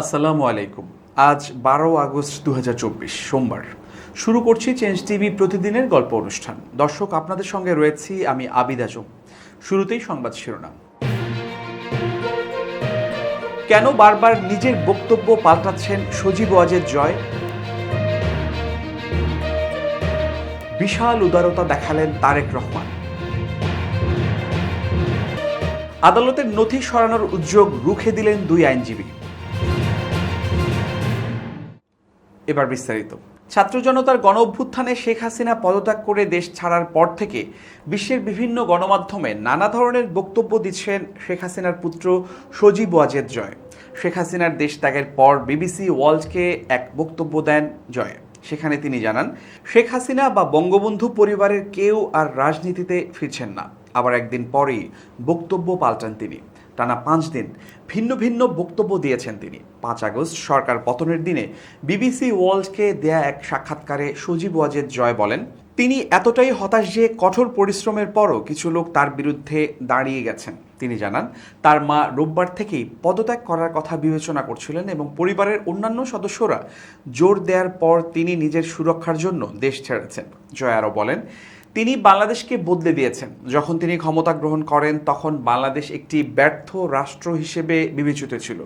আসসালামু আলাইকুম। আজ বারো আগস্ট দু হাজার চব্বিশ, সোমবার। শুরু করছি চেঞ্জ টিভি প্রতিদিনের গল্প অনুষ্ঠান। দর্শক, আপনাদের সঙ্গে রয়েছি আমি আবিদ আজম। শুরুতেই সংবাদ শিরোনাম। কেন বারবার নিজের বক্তব্য পাল্টাচ্ছেন সজীব ওয়াজের জয়? বিশাল উদারতা দেখালেন তারেক রহমান। আদালতের নথি সরানোর উদ্যোগ রুখে দিলেন দুই আইনজীবী। এবার বিস্তারিত। ছাত্র জনতার গণ অভ্যুত্থানে শেখ হাসিনা পদত্যাগ করে দেশ ছাড়ার পর থেকে বিশ্বের বিভিন্ন গণমাধ্যমে নানা ধরনের বক্তব্য দিচ্ছেন শেখ হাসিনার পুত্র সজীব ওয়াজেদ জয়। শেখ হাসিনার দেশ ত্যাগের পর বিবিসি ওয়ার্ল্ডকে এক বক্তব্য দেন জয়। সেখানে তিনি জানান, শেখ হাসিনা বা বঙ্গবন্ধু পরিবারের কেউ আর রাজনীতিতে ফিরছেন না। আবার একদিন পরেই বক্তব্য পাল্টান তিনি। টানা পাঁচ দিন ভিন্ন ভিন্ন বক্তব্য দিয়েছেন তিনি। পাঁচ আগস্ট সরকার পতনের দিনে বিবিসি ওয়ার্ল্ডকে দেয়া এক সাক্ষাৎকারে সজীব ওয়াজেদ জয় বলেন, তিনি এতটাই হতাশ যে কঠোর পরিশ্রমের পরও কিছু লোক তার বিরুদ্ধে দাঁড়িয়ে গেছেন। তিনি জানান, তার মা রোববার থেকেই পদত্যাগ করার কথা বিবেচনা করছিলেন এবং পরিবারের অন্যান্য সদস্যরা জোর দেওয়ার পর তিনি নিজের সুরক্ষার জন্য দেশ ছেড়েছেন। জয় আরও বলেন তিনি বাংলাদেশকে বদলে দিয়েছেন। যখন তিনি ক্ষমতা গ্রহণ করেন, তখন বাংলাদেশ একটি ব্যর্থ রাষ্ট্র হিসেবে বিবেচিত ছিল।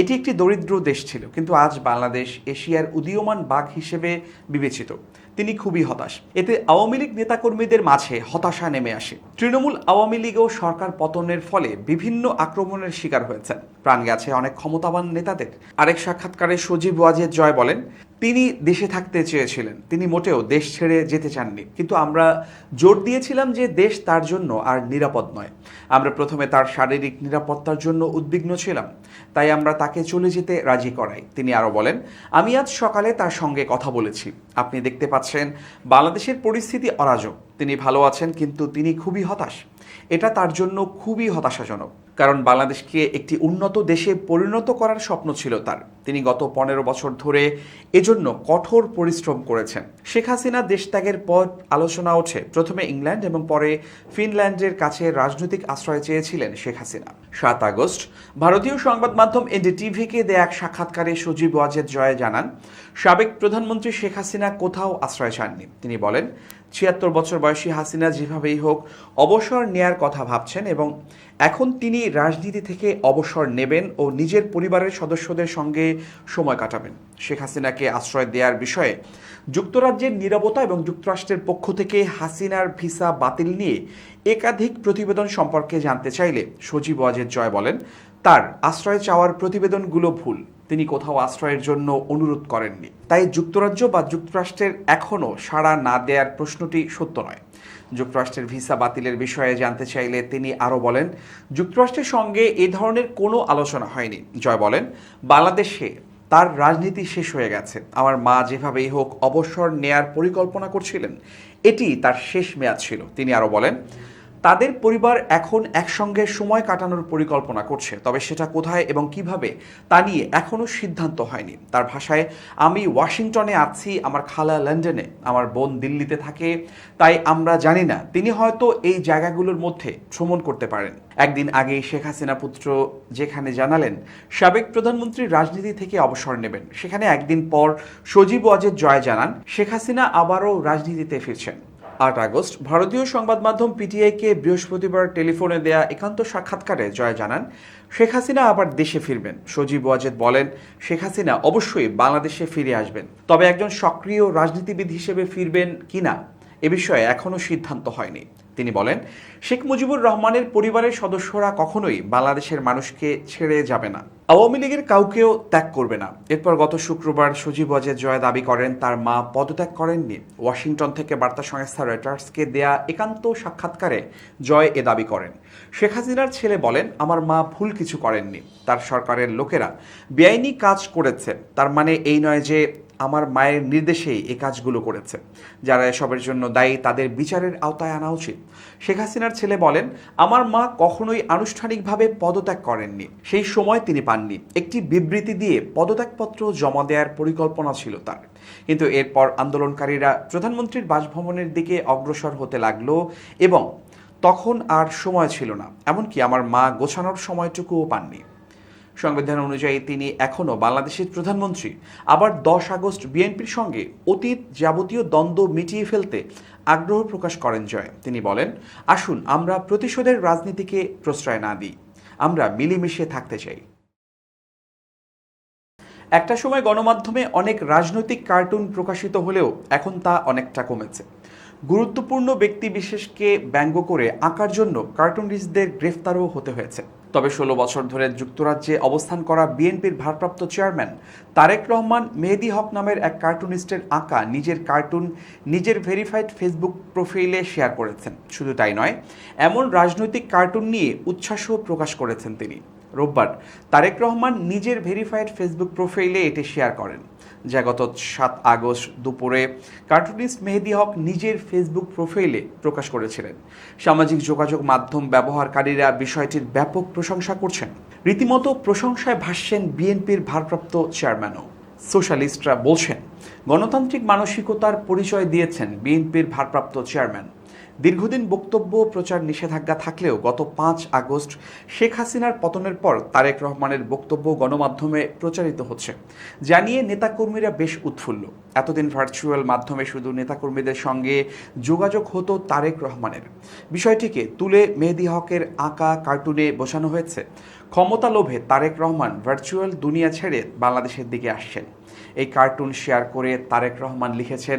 এটি একটি দরিদ্র দেশ ছিল, কিন্তু আজ বাংলাদেশ এশিয়ার উদীয়মান বাঘ হিসেবে বিবেচিত। তিনি খুবই হতাশ। এতে আওয়ামী লীগ নেতাকর্মীদের মাঝে হতাশা নেমে আসে। তৃণমূল আওয়ামী লীগও সরকার পতনের ফলে বিভিন্ন আক্রমণের শিকার হয়েছেন। প্রাণ গেছে অনেক ক্ষমতাবান নেতাদের। আরেক সাক্ষাৎকারে সজীব ওয়াজেদ জয় বলেন তিনি দেশে থাকতে চেয়েছিলেন। তিনি মোটেও দেশ ছেড়ে যেতে চাননি। কিন্তু আমরা জোর দিয়েছিলাম যে দেশ তার জন্য আর নিরাপদ নয়। আমরা প্রথমে তার শারীরিক নিরাপত্তার জন্য উদ্বিগ্ন ছিলাম। তাই আমরা তাকে চলে যেতে রাজি করাই। তিনি আরও বলেন, আমি আজ সকালে তার সঙ্গে কথা বলেছি। আপনি দেখতে পাচ্ছেন, বাংলাদেশের পরিস্থিতি অরাজক। তিনি ভালো আছেন, কিন্তু তিনি খুবই হতাশ। এটা তার জন্য খুবই হতাশাজনক, কারণ বাংলাদেশকে একটি উন্নত দেশে পরিণত করার স্বপ্ন ছিল তার। তিনি গত পনেরো বছর ধরে এজন্য কঠোর পরিশ্রম করেছেন। শেখ হাসিনা দেশ ত্যাগের পর আলোচনা ওঠে। প্রথমে ইংল্যান্ড এবং পরে ফিনল্যান্ডের কাছে রাজনৈতিক আশ্রয় চেয়েছিলেন শেখ হাসিনা। সাত আগস্ট, ভারতীয় সংবাদ মাধ্যম এনডিটিভিকে দেয়া এক সাক্ষাৎকারে সজীব ওয়াজেদ জয় জানান, সাবেক প্রধানমন্ত্রী শেখ হাসিনা কোথাও আশ্রয় চাননি। তিনি বলেন, ছিয়াত্তর বছর বয়সী হাসিনা যেভাবেই হোক, অবসর নেয়ার কথা ভাবছেন এবং এখন তিনি রাজনীতি থেকে অবসর নেবেন ও নিজের পরিবারের সদস্যদের সঙ্গে সময় কাটাবেন। শেখ হাসিনাকে আশ্রয় দেওয়ার বিষয়ে যুক্তরাজ্যের নিরাপত্তা এবং যুক্তরাষ্ট্রের পক্ষ থেকে হাসিনার ভিসা বাতিল নিয়ে একাধিক প্রতিবেদন সম্পর্কে জানতে চাইলে সজীব ওয়াজেদ জয় বলেন, তার আশ্রয় চাওয়ার প্রতিবেদনগুলো ভুল। তিনি কোথাও আশ্রয়ের জন্য অনুরোধ করেননি। তাই যুক্তরাজ্য বা যুক্তরাষ্ট্রের এখনও সাড়া না দেওয়ার প্রশ্নটি সত্য নয়। যুক্তরাষ্ট্রের ভিসা বাতিলের বিষয়ে জানতে চাইলে তিনি আরও বলেন, যুক্তরাষ্ট্রের সঙ্গে এ ধরনের কোনো আলোচনা হয়নি। জয় বলেন, বাংলাদেশে তার রাজনীতি শেষ হয়ে গেছে। আমার মা যেভাবেই হোক অবসর নেয়ার পরিকল্পনা করছিলেন, এটি তার শেষ মেয়াদ ছিল। তিনি আরও বলেন তাদের পরিবার এখন একসঙ্গে সময় কাটানোর পরিকল্পনা করছে, তবে সেটা কোথায় এবং কীভাবে তা নিয়ে এখনও সিদ্ধান্ত হয়নি। তার ভাষায়, আমি ওয়াশিংটনে আছি, আমার খালা লন্ডনে, আমার বোন দিল্লিতে থাকে, তাই আমরা জানি না। তিনি হয়তো এই জায়গাগুলোর মধ্যে ভ্রমণ করতে পারেন। একদিন আগেই শেখ হাসিনা পুত্র যেখানে জানালেন, সাবেক প্রধানমন্ত্রী রাজনীতি থেকে অবসর নেবেন। সেখানে একদিন পর সজীব ওয়াজেদ জয় জানান, শেখ হাসিনা আবারও রাজনীতিতে ফিরছেন। আট আগস্ট, ভারতীয় সংবাদ মাধ্যম পিটিআইকে বৃহস্পতিবার টেলিফোনে দেয়া একান্ত সাক্ষাৎকারে জয় জানান, শেখ হাসিনা আবার দেশে ফিরবেন। সজীব ওয়াজেদ বলেন, শেখ হাসিনা অবশ্যই বাংলাদেশে ফিরে আসবেন। তবে একজন সক্রিয় রাজনীতিবিদ হিসেবে ফিরবেন কিনা? এ বিষয়ে এখনও সিদ্ধান্ত হয়নি। তিনি বলেন, শেখ মুজিবুর রহমানের পরিবারের সদস্যরা কখনোই বাংলাদেশের মানুষকে ছেড়ে যাবে না। আওয়ামী লীগের কাউকেও ত্যাগ করবে না। এরপর গত শুক্রবার সজীব অজয় জয় দাবি করেন, তার মা পদত্যাগ করেননি। ওয়াশিংটন থেকে বার্তা সংস্থা রয়টার্সকে দেয়া একান্ত সাক্ষাৎকারে জয় এ দাবি করেন। শেখ হাসিনার ছেলে বলেন, আমার মা ভুল কিছু করেননি। তার সরকারের লোকেরা বেআইনি কাজ করেছে। তার মানে এই নয় যে আমার মায়ের নির্দেশেই এ কাজগুলো করেছে। যারা এসবের জন্য দায়ী, তাদের বিচারের আওতায় আনা উচিত। শেখ হাসিনার ছেলে বলেন, আমার মা কখনোই আনুষ্ঠানিকভাবে পদত্যাগ করেননি। সেই সময় তিনি পাননি। একটি বিবৃতি দিয়ে পদত্যাগপত্র জমা দেওয়ার পরিকল্পনা ছিল তার। কিন্তু এরপর আন্দোলনকারীরা প্রধানমন্ত্রীর বাসভবনের দিকে অগ্রসর হতে লাগল এবং তখন আর সময় ছিল না। এমনকি আমার মা গোছানোর সময়টুকুও পাননি। সংবিধান অনুযায়ী তিনি এখনও বাংলাদেশের প্রধানমন্ত্রী। আবার দশ আগস্ট বিএনপির সঙ্গে অতীত যাবতীয় দ্বন্দ্ব মিটিয়ে ফেলতে আগ্রহ প্রকাশ করেন জয়। তিনি বলেন, আসুন, আমরা প্রতিশোধের রাজনীতিকে প্রশ্রয় না দিই। আমরা মিলেমিশে থাকতে চাই। একটা সময় গণমাধ্যমে অনেক রাজনৈতিক কার্টুন প্রকাশিত হলেও এখন তা অনেকটা কমেছে। গুরুত্বপূর্ণ ব্যক্তি বিশেষকে ব্যঙ্গ করে আঁকার জন্য কার্টুনিস্টদের গ্রেফতারও হতে হয়েছে। তবে ষোলো বছর ধরে যুক্তরাজ্যে অবস্থান করা বিএনপির ভারপ্রাপ্ত চেয়ারম্যান তারেক রহমান মেহেদি হক নামের এক কার্টুনিস্টের আঁকা নিজের কার্টুন নিজের ভেরিফাইড ফেসবুক প্রোফাইলে শেয়ার করেছেন। শুধু তাই নয়, এমন রাজনৈতিক কার্টুন নিয়ে উচ্ছ্বাসও প্রকাশ করেছেন তিনি। রোববার তারেক রহমান নিজের ভেরিফাইড ফেসবুক প্রোফাইলে এটি শেয়ার করেন। যা গত সাত আগস্ট দুপুরে কার্টুনিস্ট মেহেদি হক নিজের ফেসবুক প্রোফাইলে প্রকাশ করেছিলেন। সামাজিক যোগাযোগ মাধ্যম ব্যবহারকারীরা বিষয়টির ব্যাপক প্রশংসা করছেন। রীতিমতো প্রশংসায় ভাসছেন বিএনপির ভারপ্রাপ্ত চেয়ারম্যানও। সোশ্যালিস্টরা বলছেন, গণতান্ত্রিক মানসিকতার পরিচয় দিয়েছেন বিএনপির ভারপ্রাপ্ত চেয়ারম্যান। দীর্ঘদিন বক্তব্য, প্রচার নিষেধাজ্ঞা থাকলেও গত পাঁচ আগস্ট শেখ হাসিনার পতনের পর তারেক রহমানের বক্তব্য গণমাধ্যমে প্রচারিত হচ্ছে। জানিয়ে নেতাকর্মীরা বেশ উৎফুল্ল। এতদিন ভার্চুয়াল মাধ্যমে শুধু নেতাকর্মীদের সঙ্গে যোগাযোগ হতো তারেক রহমানের। বিষয়টিকে তুলে মেহেদি হকের আঁকা কার্টুনে বোঝানো হয়েছে। ক্ষমতা লোভে তারেক রহমান ভার্চুয়াল দুনিয়া ছেড়ে বাংলাদেশের দিকে আসছেন। এই কার্টুন শেয়ার করে তারেক রহমান লিখেছেন,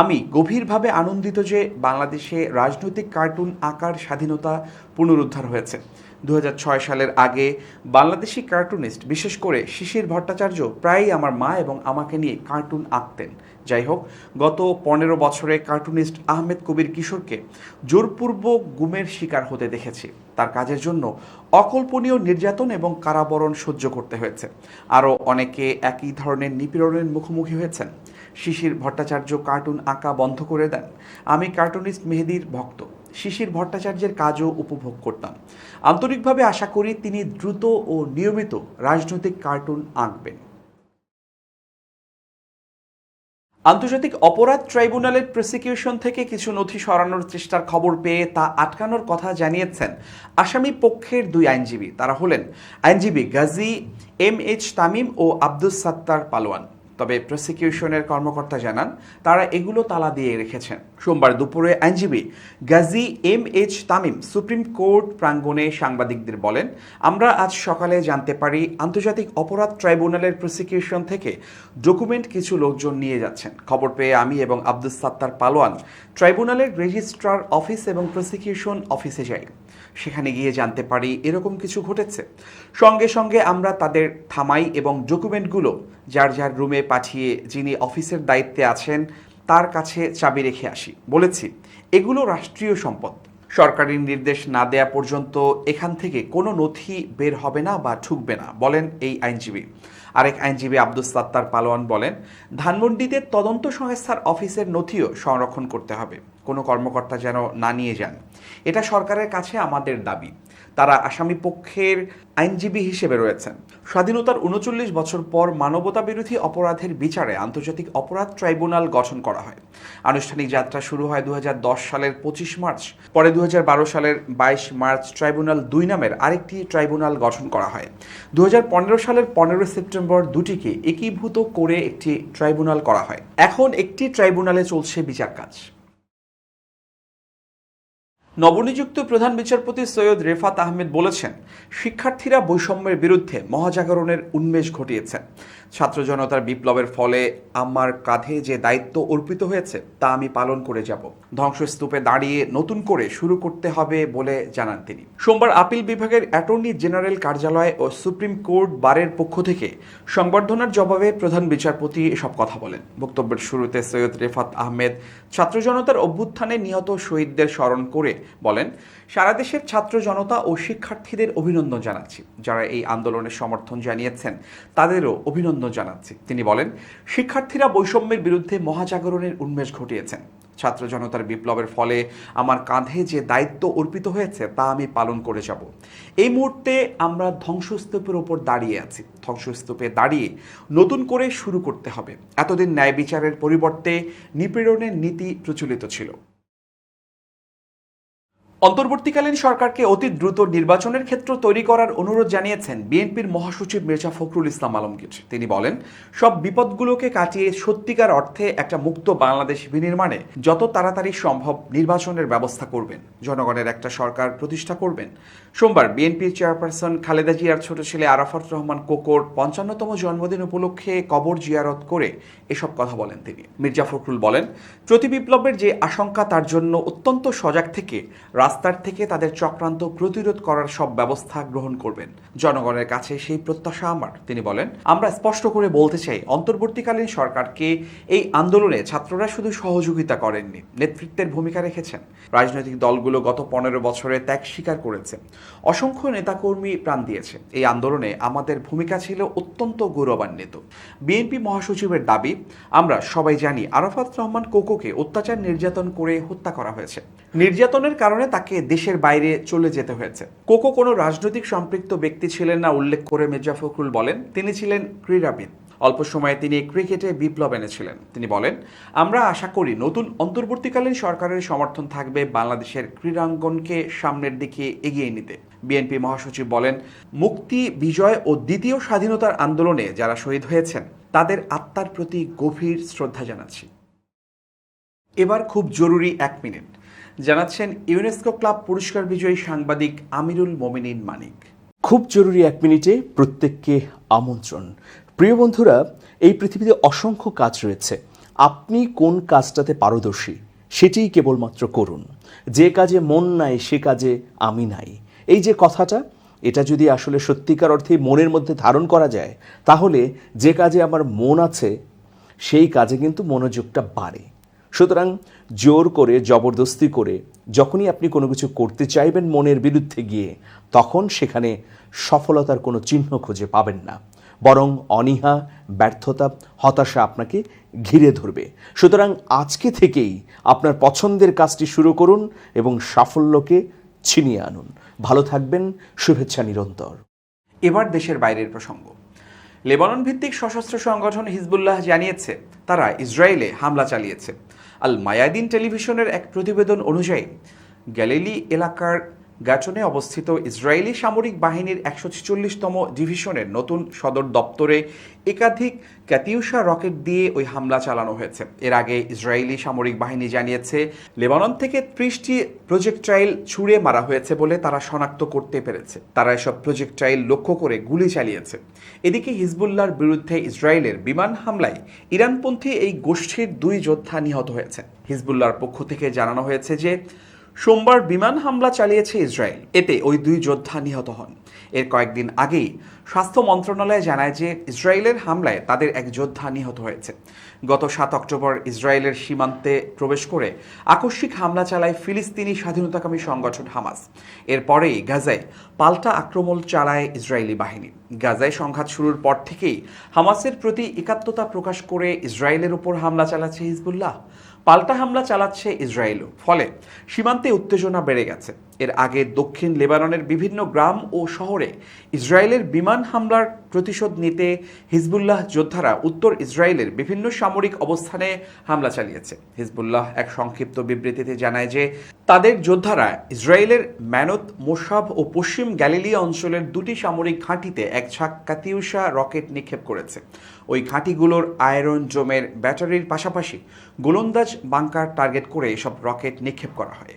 আমি গভীরভাবে আনন্দিত যে বাংলাদেশে রাজনৈতিক কার্টুন আঁকার স্বাধীনতা পুনরুদ্ধার হয়েছে। দু হাজার ছয় সালের আগে বাংলাদেশি কার্টুনিস্ট, বিশেষ করে শিশির ভট্টাচার্য, প্রায়ই আমার মা এবং আমাকে নিয়ে কার্টুন আঁকতেন। যাই হোক, গত পনেরো বছরে কার্টুনিস্ট আহমেদ কবির কিশোরকে জোরপূর্বক গুমের শিকার হতে দেখেছি। তার কাজের জন্য অকল্পনীয় নির্যাতন এবং কারাবরণ সহ্য করতে হয়েছে। আরও অনেকে একই ধরনের নিপীড়নের মুখোমুখি হয়েছেন। শিশির ভট্টাচার্য কার্টুন আঁকা বন্ধ করে দেন। আমি কার্টুনিস্ট মেহেদির ভক্ত। শিশির ভট্টাচার্যের কাজও উপভোগ করতাম। আন্তরিকভাবে আশা করি তিনি দ্রুত ও নিয়মিত রাজনৈতিক কার্টুন আঁকবেন। আন্তর্জাতিক অপরাধ ট্রাইব্যুনালের প্রসিকিউশন থেকে কিছু নথি সরানোর চেষ্টার খবর পেয়ে তা আটকানোর কথা জানিয়েছেন আসামি পক্ষের দুই আইনজীবী। তারা হলেন আইনজীবী গাজী এম এইচ তামিম ও আব্দুস সাত্তার পালোয়ান। তবে প্রসিকিউশনের কর্মকর্তা জানান, তারা এগুলো তালা দিয়ে রেখেছেন। সোমবার দুপুরে আইনজীবী Gazi M H Tamim supreme court প্রাঙ্গণে সাংবাদিকদের বলেন, আমরা আজ সকালে জানতে পারি আন্তর্জাতিক অপরাধ ট্রাইব্যুনালের প্রসিকিউশন থেকে ডকুমেন্ট কিছু লোকজন নিয়ে যাচ্ছেন। খবর পেয়ে আমি এবং আব্দুস সাত্তার পালোয়ান ট্রাইব্যুনালের রেজিস্ট্রার অফিস এবং প্রসিকিউশন অফিসে যাই। সেখানে গিয়ে জানতে পারি এরকম কিছু ঘটেছে। সঙ্গে সঙ্গে আমরা তাদের থামাই এবং ডকুমেন্টগুলো যার যার রুমে পাঠিয়ে যিনি অফিসের দায়িত্বে আছেন, তার কাছে চাবি রেখে আসি। বলেছি, এগুলো রাষ্ট্রীয় সম্পদ। সরকারি নির্দেশ না দেয়া পর্যন্ত এখান থেকে কোনো নথি বের হবে না বা ঢুকবে না, বলেন এই আইনজীবী। আরেক আইনজীবী আব্দুস সাত্তার পালোয়ান বলেন, ধানমন্ডিতে তদন্ত সংস্থার অফিসের নথিও সংরক্ষণ করতে হবে। কোনো কর্মকর্তা যেন না নিয়ে যান। এটা সরকারের কাছে আমাদের দাবি। তারা আসামি পক্ষের আইনজীবী হিসেবে রয়েছেন। স্বাধীনতার উনচল্লিশ বছর পর মানবতা বিরোধী অপরাধের বিচারে আন্তর্জাতিক অপরাধ ট্রাইব্যুনাল গঠন করা হয়। আনুষ্ঠানিক যাত্রা শুরু হয় দু হাজার দশ সালের পঁচিশ মার্চ, পরে দু হাজার বারো সালের বাইশ মার্চ ট্রাইব্যুনাল দুই নামের আরেকটি ট্রাইব্যুনাল গঠন করা হয়। দুই হাজার পনেরো সালের পনেরো সেপ্টেম্বর দুটিকে একীভূত করে একটি ট্রাইব্যুনাল করা হয়। এখন একটি ট্রাইব্যুনালে চলছে বিচার কাজ। নবনিযুক্ত প্রধান বিচারপতি সৈয়দ রেফাত আহমেদ বলেছেন, শিক্ষার্থীরা বৈষম্যের বিরুদ্ধে মহাজাগরণের উন্মেষ ঘটিয়েছে। ছাত্র জনতার বিপ্লবের ফলে আমার কাঁধে যে দায়িত্ব অর্পিত হয়েছে, তা আমি পালন করে যাব। ধ্বংসস্তূপে দাঁড়িয়ে নতুন করে শুরু করতে হবে বলে জানান তিনি। সোমবার আপিল বিভাগের অ্যাটর্নি জেনারেল কার্যালয় ও সুপ্রিম কোর্ট বারের পক্ষ থেকে সংবর্ধনার জবাবে প্রধান বিচারপতি এসব কথা বলেন। বক্তব্যের শুরুতে সৈয়দ রেফাত আহমেদ ছাত্র জনতার অভ্যুত্থানে নিহত শহীদদের স্মরণ করে বলেন, সারা দেশের ছাত্র জনতা ও শিক্ষার্থীদের অভিনন্দন জানাচ্ছি। যারা এই আন্দোলনের সমর্থন জানিয়েছেন, তাদেরও অভিনন্দন জানাচ্ছি। তিনি বলেন, শিক্ষার্থীরা বৈষম্যের বিরুদ্ধে মহাজাগরণের উন্মেষ ঘটিয়েছেন। ছাত্র জনতার বিপ্লবের ফলে আমার কাঁধে যে দায়িত্ব অর্পিত হয়েছে, তা আমি পালন করে যাব। এই মুহূর্তে আমরা ধ্বংসস্তূপের ওপর দাঁড়িয়ে আছি। ধ্বংসস্তূপে দাঁড়িয়ে নতুন করে শুরু করতে হবে। এতদিন ন্যায় বিচারের পরিবর্তে নিপীড়নের নীতি প্রচলিত ছিল। অন্তর্বর্তীকালীন সরকারকে অতি দ্রুত নির্বাচনের ক্ষেত্র তৈরি করার অনুরোধ জানিয়েছেন বিএনপির মহাসচিব মির্জা ফখরুল ইসলাম আলমগীর। তিনি বলেন, সব বিপদগুলোকে কাটিয়ে সত্যিকার অর্থে একটা মুক্ত বাংলাদেশ বিনির্মাণে যত তাড়াতাড়ি সম্ভব নির্বাচনের ব্যবস্থা করবেন, জনগণের একটা সরকার প্রতিষ্ঠা করবেন। সোমবার বিএনপির চেয়ারপারসন খালেদা জিয়ার ছোট ছেলে আরাফাত রহমান কোকোর পঞ্চান্নতম জন্মদিন উপলক্ষে কবর জিয়ারত করে এসব কথা বলেন তিনি। মির্জা ফখরুল বলেন প্রতি বিপ্লবের যে আশঙ্কা তার জন্য অত্যন্ত সজাগ থেকে রাস্তার থেকে তাদের চক্রান্ত প্রতিরোধ করার সব ব্যবস্থা গ্রহণ করবেন। জনগণের কাছে সেই প্রত্যাশা আমার, তিনি বলেন। আমরা স্পষ্ট করে বলতে চাই, অন্তর্বর্তীকালীন সরকারকে এই আন্দোলনে ছাত্ররা শুধু সহযোগিতা করেননি, নেতৃত্বের ভূমিকা রেখেছেন। রাজনৈতিক দলগুলো গত পনেরো বছরে ত্যাগ স্বীকার করেছে। অসংখ্য নেতাকর্মী প্রাণ দিয়েছে। এই আন্দোলনে আমাদের ভূমিকা ছিল অত্যন্ত গৌরবান্বিত। বিএনপি মহাসচিবের দাবি, আমরা সবাই জানি, আরাফাত রহমান কোকোকে অত্যাচার নির্যাতন করে হত্যা করা হয়েছে। নির্যাতনের কারণে তাকে দেশের বাইরে চলে যেতে হয়েছে। কোকো কোনো রাজনৈতিক সম্পৃক্ত ব্যক্তি ছিলেন না, উল্লেখ করে মির্জা ফখরুল বলেন, তিনি ছিলেন ক্রীড়াবিদ। অল্প সময়ে তিনি ক্রিকেটে বিপ্লব এনেছিলেন। তিনি বলেন, আমরা আশা করি নতুন অন্তর্বর্তীকালীন সরকারের সমর্থন থাকবে বাংলাদেশের ক্রীড়াঙ্গনকে সামনের দিকে এগিয়ে নিতে। বিএনপি মহাসচিব বলেন, মুক্তি, বিজয় ও দ্বিতীয় স্বাধীনতার আন্দোলনে যারা শহীদ হয়েছেন, তাদের আত্মার প্রতি গভীর শ্রদ্ধা জানাচ্ছি। এবার খুব জরুরি এক মিনিট। জানাচ্ছেন ইউনেস্কো ক্লাব পুরস্কার বিজয়ী সাংবাদিক আমিরুল মোমিনিন মানিক। খুব জরুরি এক মিনিটে প্রত্যেককে আমন্ত্রণ। প্রিয় বন্ধুরা, এই পৃথিবীতে অসংখ্য কাজ রয়েছে। আপনি কোন কাজটাতে পারদর্শী, সেটিই কেবলমাত্র করুন। যে কাজে মন নাই, সে কাজে আমি নাই। এই যে কথাটা, এটা যদি আসলে সত্যিকার অর্থে মনের মধ্যে ধারণ করা যায়, তাহলে যে কাজে আমার মন আছে, সেই কাজে কিন্তু মনোযোগটা বাড়ে। সুতরাং জোর করে, জবরদস্তি করে যখনই আপনি কোনো কিছু করতে চাইবেন মনের বিরুদ্ধে গিয়ে, তখন সেখানে সফলতার কোনো চিহ্ন খুঁজে পাবেন না। বরং অনীহা, ব্যর্থতা, হতাশা আপনাকে ঘিরে ধরবে। সুতরাং আজকে থেকেই আপনার পছন্দের কাজটি শুরু করুন এবং সাফল্যকে ছিনিয়ে আনুন। ভালো থাকবেন, শুভেচ্ছা নিরন্তর। এবার দেশের বাইরের প্রসঙ্গ। লেবানন ভিত্তিক সশস্ত্র সংগঠন হিজবুল্লাহ জানিয়েছে, তারা ইসরায়েলে হামলা চালিয়েছে। আল মায়াদিন টেলিভিশনের এক প্রতিবেদন অনুযায়ী গ্যালিলি এলাকার গাটনে অবস্থিত ইসরায়েলি সামরিক বাহিনীর একশো ছেচল্লিশতম ডিভিশনের নতুন সদর দপ্তরে একাধিক ক্যাতিউষা রকেট দিয়ে ওই হামলা চালানো হয়েছে। এর আগে ইসরায়েলি সামরিক বাহিনী জানিয়েছে, লেবানন থেকে ত্রিশটি প্রজেক্টাইল ছুঁড়ে মারা হয়েছে বলে তারা শনাক্ত করতে পেরেছে। তারা এসব প্রজেক্টাইল লক্ষ্য করে গুলি চালিয়েছে। এদিকে হিজবুল্লাহর বিরুদ্ধে ইসরায়েলের বিমান হামলায় ইরানপন্থী এই গোষ্ঠীর দুই যোদ্ধা নিহত হয়েছে। হিজবুল্লাহর পক্ষ থেকে জানানো হয়েছে যে সোমবার বিমান হামলা চালিয়েছে ইসরায়েল। এতে ওই দুই যোদ্ধা নিহত হন। এর কয়েকদিন আগেই স্বাস্থ্য মন্ত্রণালয় জানায় যে ইসরায়েলের হামলায় তাদের এক যোদ্ধা নিহত হয়েছে। গত সাত অক্টোবর ইসরায়েলের সীমান্তে প্রবেশ করে আকস্মিক হামলা চালায় ফিলিস্তিনি স্বাধীনতাকামী সংগঠন হামাস। এরপরেই গাজায় পাল্টা আক্রমণ চালায় ইসরায়েলি বাহিনী। গাজায় সংঘাত শুরুর পর থেকেই হামাসের প্রতি একাত্মতা প্রকাশ করে ইসরায়েলের উপর হামলা চালাচ্ছে হিজবুল্লাহ। পাল্টা হামলা চালাচ্ছে ইসরায়েলও। ফলে সীমান্তে উত্তেজনা বেড়ে গেছে। এর আগে দক্ষিণ লেবাননের বিভিন্ন গ্রাম ও শহরে ইসরায়েলের বিমান হামলার প্রতিশোধ নিতে হিজবুল্লাহ যোদ্ধারা উত্তর ইসরায়েলের বিভিন্ন সামরিক অবস্থানে হামলা চালিয়েছে। হিজবুল্লাহ এক সংক্ষিপ্ত বিবৃতিতে জানায় যে, তাদের যোদ্ধারা ইসরায়েলের ম্যানত মোসাব ও পশ্চিম গ্যালিলিয়া অঞ্চলের দুটি সামরিক ঘাঁটিতে এক ঝাঁক কাতিউষা রকেট নিক্ষেপ করেছে। ওই ঘাঁটিগুলোর আয়রন জোমের ব্যাটারির পাশাপাশি গোলন্দাজ বাংকার টার্গেট করে এসব রকেট নিক্ষেপ করা হয়।